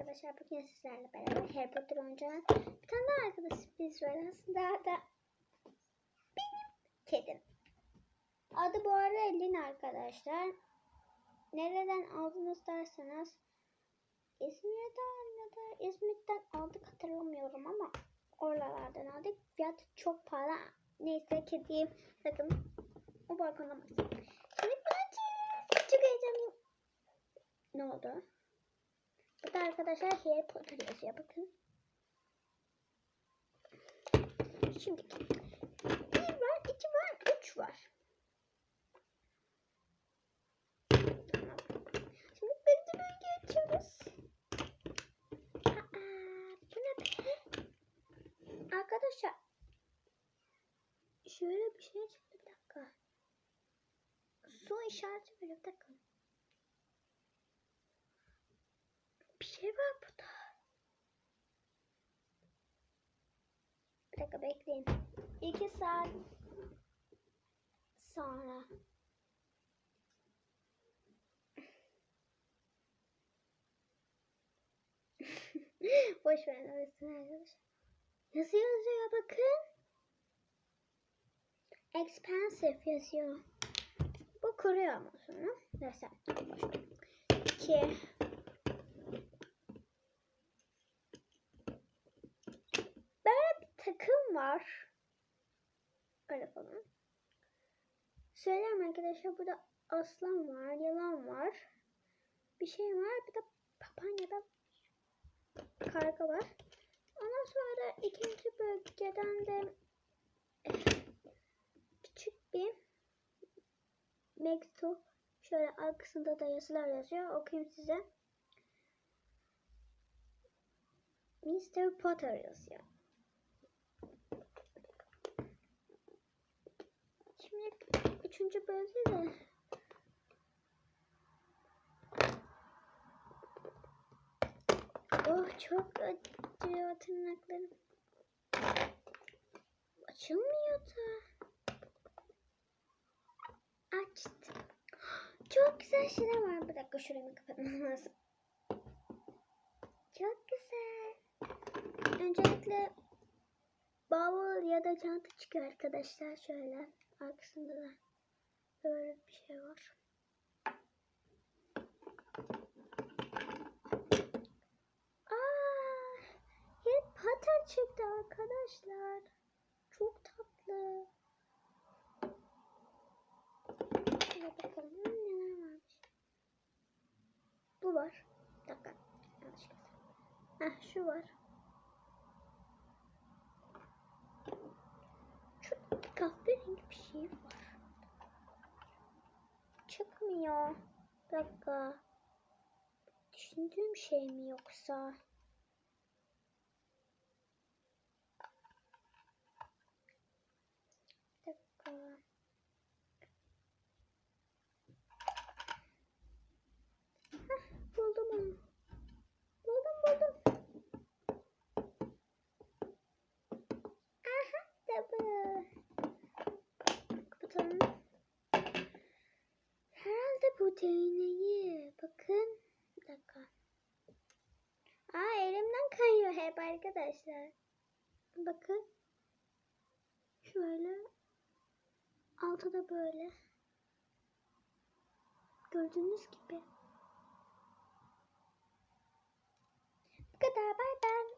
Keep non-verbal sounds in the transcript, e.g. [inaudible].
arkadaşlar bugün sizlerle beraber Harry Potter oynayacağız. Bir tane daha arkadaş sürpriz var aslında da benim kedim. Adı bu arada Elin arkadaşlar. Nereden aldınız derseniz İzmir'den ya da İzmit'ten aldık hatırlamıyorum ama oralardan aldık. Fiyatı çok pahalı. Neyse kediyim. Sakın o balkona birazcık çok heyecanlıyım. Ne oldu? Bu da arkadaşlar Harry Potter yazıyor bakın. Şimdi bir var, iki var, üç var. Şimdi birinci bölgeye açıyoruz. Aa, bu ne? Arkadaşlar şöyle bir şey çıktı bir dakika. Su işareti böyle bir dakika. Bir şey var burada. Bir dakika bekleyin. İki saat sonra. [laughs] Boş verin orasını arkadaşlar. Yazı yazıyor bakın. Expensive yazıyor. Bu kuruyor ama sonra. Neyse. Boş ver. İki. Böyle bir takım var. Öyle falan. Söyleyeyim arkadaşlar burada aslan var, yılan var. Bir şey var. Bir de papanya da karga var. Ondan sonra ikinci bölgeden de eh, küçük bir mektup. Şöyle arkasında da yazılar yazıyor. Okuyayım size. Mr. Potter yazıyor. Şimdi üçüncü bölge de Oh çok acıyor tırnaklarım. Açılmıyor da. Açtım. Çok güzel şeyler var. Bir dakika şurayı kapatmam lazım. Çok güzel. Öncelikle bavul ya da çanta çıkıyor arkadaşlar. Şöyle arkasında da böyle bir şey var. Aa, Harry Potter çıktı arkadaşlar. Çok tatlı. Şöyle bakalım neler varmış. Bu var. Bir dakika. Yanlış. Heh şu var. Şu kahverengi bir şey var. Çıkmıyor. Bir dakika. Düşündüğüm şey mi yoksa? Bir dakika. Buldum onu. Buldum buldum. Aha da bu. Herhalde bu değneği. Bakın. Bir dakika. Aa elimden kayıyor hep arkadaşlar. Bakın. Şöyle. Altı da böyle. Gördüğünüz gibi. Bu kadar. Bay bay.